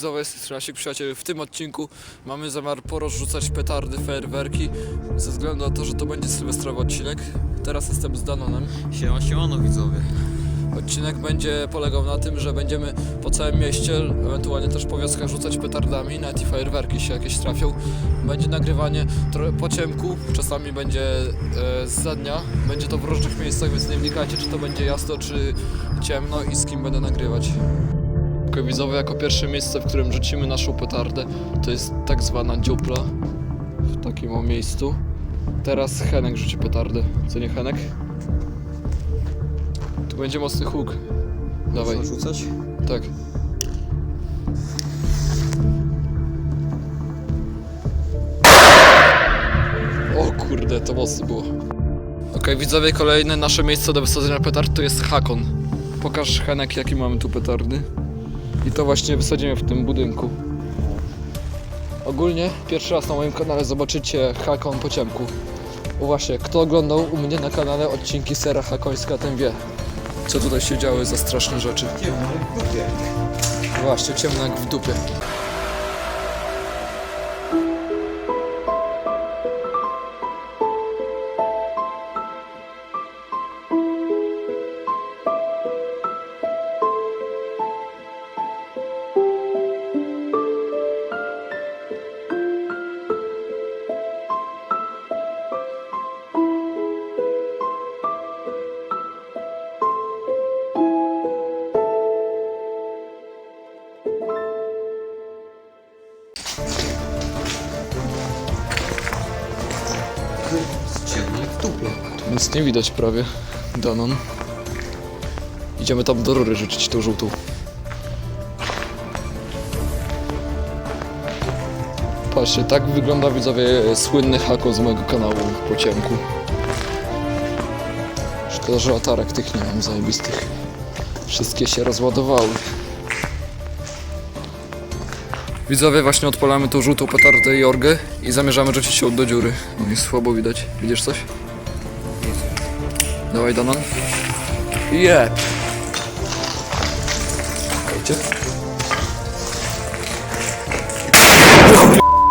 widzowie, z tej naszych przyjacieli. W tym odcinku mamy zamiar porozrzucać petardy, fajerwerki ze względu na to, że to będzie sylwestrowy odcinek. Teraz jestem z Danonem. Siema, siemano widzowie. Odcinek będzie polegał na tym, że będziemy po całym mieście, ewentualnie też po wioskach rzucać petardami, nawet i fajerwerki się jakieś trafią. Będzie nagrywanie po ciemku, czasami będzie e, za dnia. Będzie to w różnych miejscach, więc nie wnikajcie, czy to będzie jasno, czy ciemno i z kim będę nagrywać. Tylko widzowie, jako pierwsze miejsce, w którym rzucimy naszą petardę, to jest tak zwana dziupla, w takim o miejscu. Teraz Henek rzuci petardę. Co nie Henek? Tu będzie mocny huk. Dawaj. Co rzucać? Tak. O kurde, to mocno było. Okej, widzowie, kolejne nasze miejsce do wysadzenia petard to jest Hakon. Pokaż Henek, jaki mamy tu petardy. I to właśnie wysadzimy w tym budynku. Ogólnie pierwszy raz na moim kanale zobaczycie Hakon po ciemku. Właśnie, kto oglądał u mnie na kanale odcinki Sera Hakońska, ten wie, co tutaj się działy za straszne rzeczy. Właśnie, ciemno jak w dupie. Ciemno jak w dupie. Tu nic nie widać prawie. Danon. Idziemy tam do rury rzucić tą żółtą. Patrzcie, tak wygląda widzowie słynny hako z mojego kanału po ciemku. Szkoda, że latarek tych nie mam zajebistych. Wszystkie się rozładowały. Widzowie, właśnie odpalamy tą żółtą petardę i orgę i zamierzamy rzucić ją do dziury. No i słabo widać. Widzisz coś? Dawaj, Danon. Jeb! Czekajcie.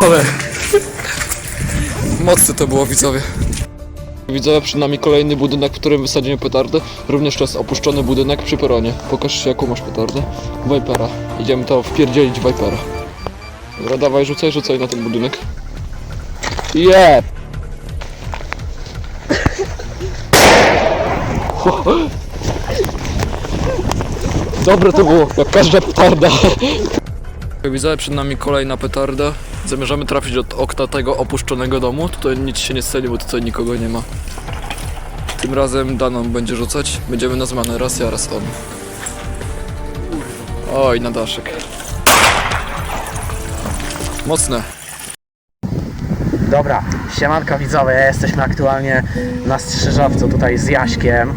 Ale... Mocne to było, widzowie. Widzowie, przed nami kolejny budynek, w którym wysadzimy petardę. Również to jest opuszczony budynek przy peronie. Pokaż jaką masz petardę. Vipera. Idziemy to wpierdzielić Vipera. Dobra, dawaj, rzucaj, rzucaj na ten budynek. Jeb! Dobre to było, jak każda petarda. Widzę przed nami kolejna petarda. Zamierzamy trafić od okna tego opuszczonego domu. Tutaj nic się nie stanie, bo tutaj nikogo nie ma. Tym razem Danon będzie rzucać. Będziemy nazwane raz ja, raz on. Oj, na daszek. Mocne. Dobra, siemanko widzowie, jesteśmy aktualnie na Strzyżowcu tutaj z Jaśkiem.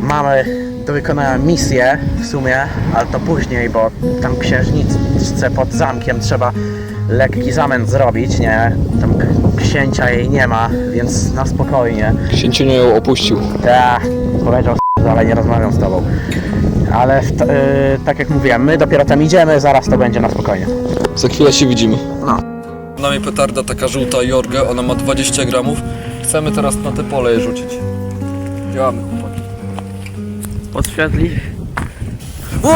Mamy do wykonania misję w sumie, ale to później, bo tam księżniczce pod zamkiem trzeba lekki zamęt zrobić, nie? Tam księcia jej nie ma, więc na spokojnie. Księciunio ją opuścił. Tak, powiedział s- ale nie rozmawiam z tobą. Ale w t- y, tak jak mówiłem, my dopiero tam idziemy, zaraz to będzie na spokojnie. Za chwilę się widzimy. No. Przed nami petarda taka żółta Jorge, ona ma 20 gramów. Chcemy teraz na te pole je rzucić. Działamy chłopaki. Podświetli. No,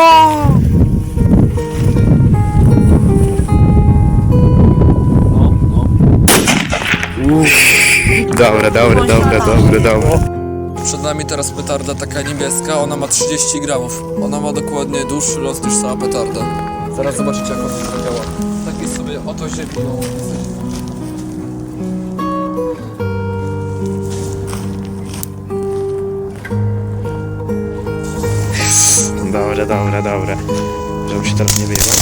no. Dobre, dobre, dobre, dobre, dobre. Przed nami teraz petarda taka niebieska, ona ma 30 gramów. Ona ma dokładnie dłuższy los niż sama petarda. Zaraz zobaczycie jak ona działa. Tak jest sobie oto ziemi. Dobre, dobre, dobre. Żebym się teraz nie wyjebał.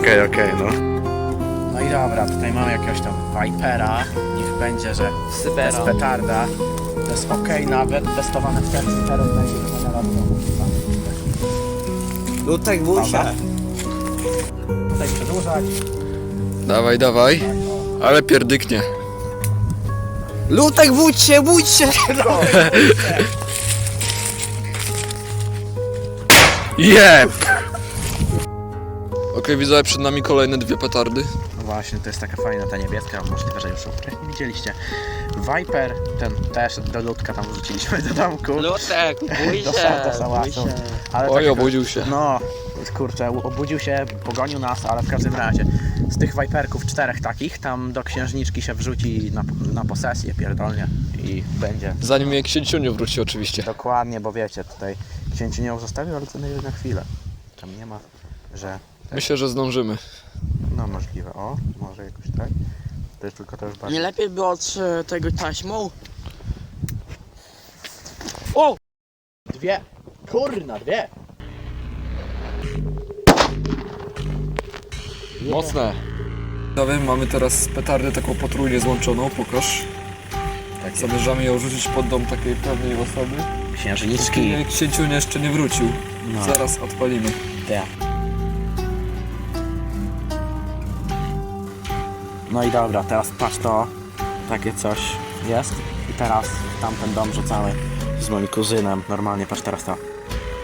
Okej, okej, no. No i dobra, tutaj mamy jakiegoś tam Vipera. Niech będzie, że bez petarda. To jest ok, nawet testowane w ten teraz będzie wyglądała w domu. Lutek Dobra. Tutaj przedłużać. Dawaj, dawaj. Ale pierdyknie. Lutek bój się, bój się! Jeb! Okej, widzę przed nami kolejne dwie petardy. Właśnie, to jest taka fajna ta niebieska, możliwe, że już ją wcześniej widzieliście. Viper, ten też do ludka tam wrzuciliśmy do domku. Lutek, bój Do się, sa- do bój sałatu. się. Ale Oj, tak- obudził się. No, kurczę, obudził się, pogonił nas, ale w każdym razie z tych Viperków czterech takich, tam do księżniczki się wrzuci na, na posesję pierdolnie i będzie. Zanim jej księciu nie wróci oczywiście. Dokładnie, bo wiecie, tutaj księciu nie zostawił, ale co najwyżej na chwilę. Tam nie ma, że Myślę, że zdążymy. No możliwe. O, może jakoś tak. To jest tylko już bardziej. Nie lepiej było od e, tego taśmą? O! Dwie! Kurna, dwie! Mocne. Dobra, mamy teraz petardę taką potrójnie złączoną, pokaż. Tak, Zamierzamy ją rzucić pod dom takiej pewnej osoby. księżniczki. Księciu jeszcze nie wrócił. No. Zaraz odpalimy. Te. No i dobra, teraz patrz to. Takie coś jest. I teraz tamten dom rzucamy z moim kuzynem. Normalnie, patrz teraz to.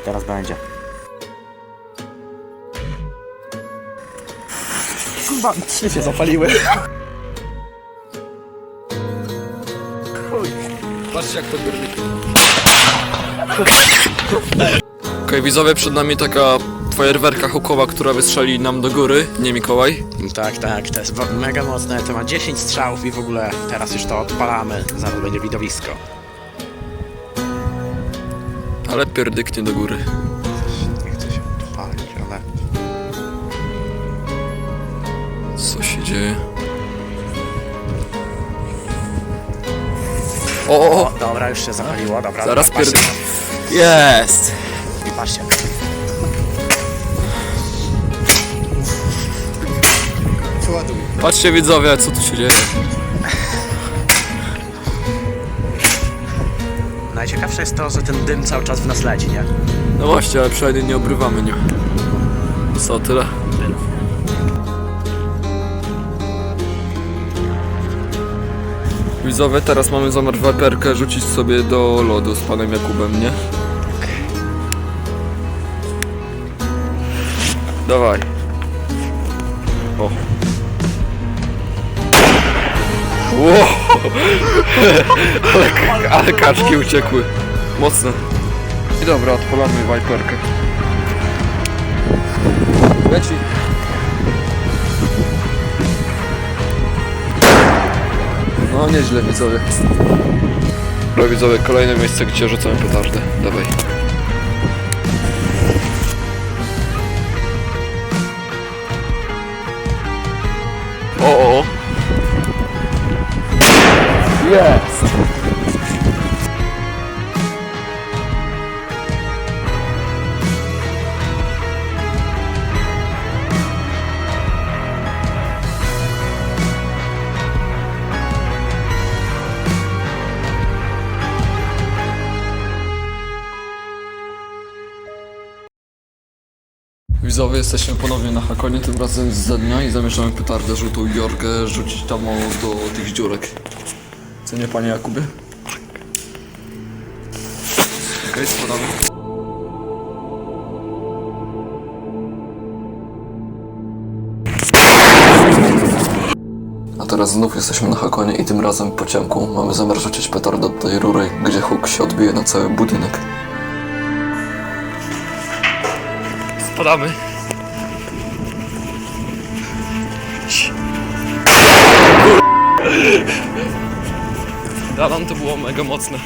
Teraz będzie. Chyba trzy się zapaliły. Patrzcie jak to górnik. Okej, widzowie, przed nami taka fajerwerka hukowa, która wystrzeli nam do góry. Nie Mikołaj. Tak, tak, to jest wa- mega mocne. To ma 10 strzałów i w ogóle teraz już to odpalamy. Zaraz będzie widowisko. Ale pierdyknie do góry. Nie chcę się odpalić, ale... Co się dzieje? O, o, o. Dobra, już się zapaliło, dobra. Zaraz dobra, patrzcie. Jest! I patrzcie. Patrzcie widzowie, co tu się dzieje. Najciekawsze jest to, że ten dym cały czas w nas leci, nie? No właśnie, ale przynajmniej nie obrywamy nim. Co, tyle? Widzowie, teraz mamy zamiar waperkę rzucić sobie do lodu z panem Jakubem, nie? Dawaj. O. Ale, ale kaczki uciekły. Mocne. I dobra, odpalamy Viperkę. Leci. No nieźle widzowie. No widzowie, kolejne miejsce, gdzie rzucamy petardę. Dawaj. O, o, o. Jest! Widzowie, jesteśmy ponownie na Hakonie, tym razem z dnia i zamierzamy petardę żółtą Jorgę rzucić tam do tych dziurek. Co nie, panie Jakubie? Okej, spadamy. A teraz znów jesteśmy na Hakonie i tym razem po ciemku mamy zamiar rzucić petardę do tej rury, gdzie huk się odbije na cały budynek. Spadamy. Dalam to było mega mocne.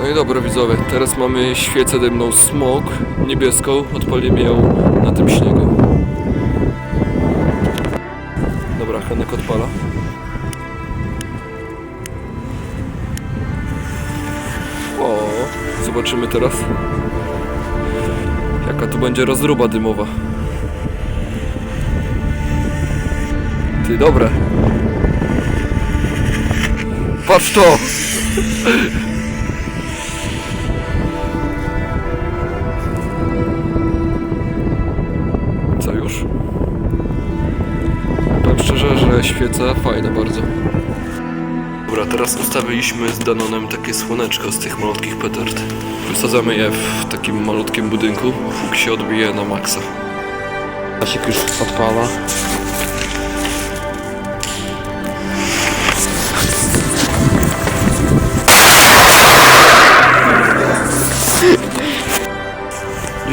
No i dobra widzowie, teraz mamy świecę dymną smog niebieską, odpalimy ją na tym śniegu. Dobra, Henek odpala. O, zobaczymy teraz jaka tu będzie rozruba dymowa. Ty, dobre. Patrz to! Co już? Powiem szczerze, że świeca fajna bardzo. Dobra, teraz ustawiliśmy z Danonem takie słoneczko z tych malutkich petard. Wysadzamy je w takim malutkim budynku, póki się odbije na maksa. Pasik już odpala.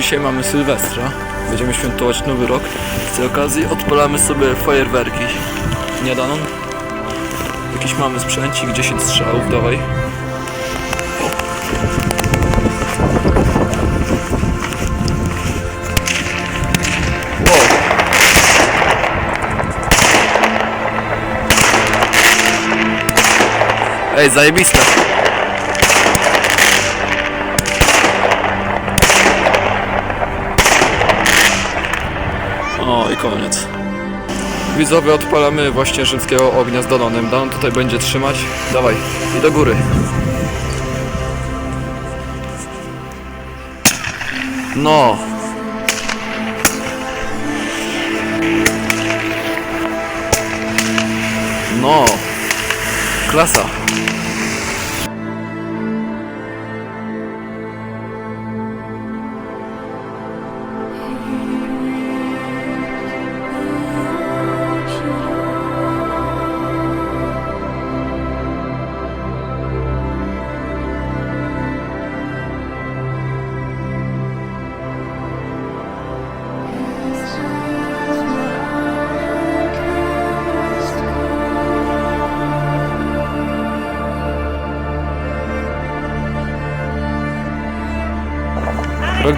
Dzisiaj mamy Sylwestra. Będziemy świętować Nowy Rok. Z tej okazji odpalamy sobie fajerwerki. Nie Danon? Jakiś mamy sprzęcik, 10 strzałów, dawaj. Ej, zajebiste. Koniec. Widzowie, odpalamy właśnie rzymskiego ognia z Danonem. Danon tutaj będzie trzymać. Dawaj, i do góry. No. No. Klasa.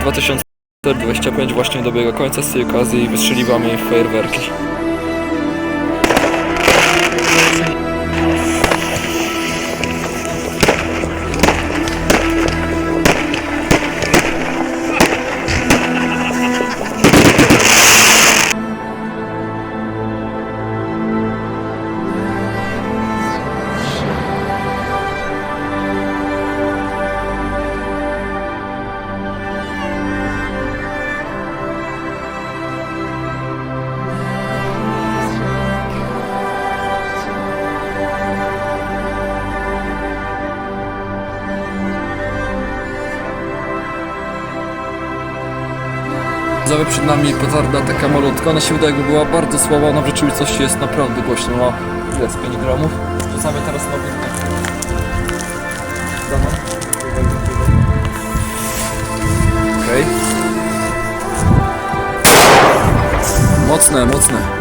2025 właśnie dobiega końca z tej okazji i wystrzeliwamy fajerwerki. Widzowie, przed nami petarda taka malutka, ona się wydaje jakby była bardzo słaba, ona w rzeczywistości jest naprawdę głośna, ma ile z 5 gramów. Rzucamy teraz na. Dano. Okej. Mocne, mocne.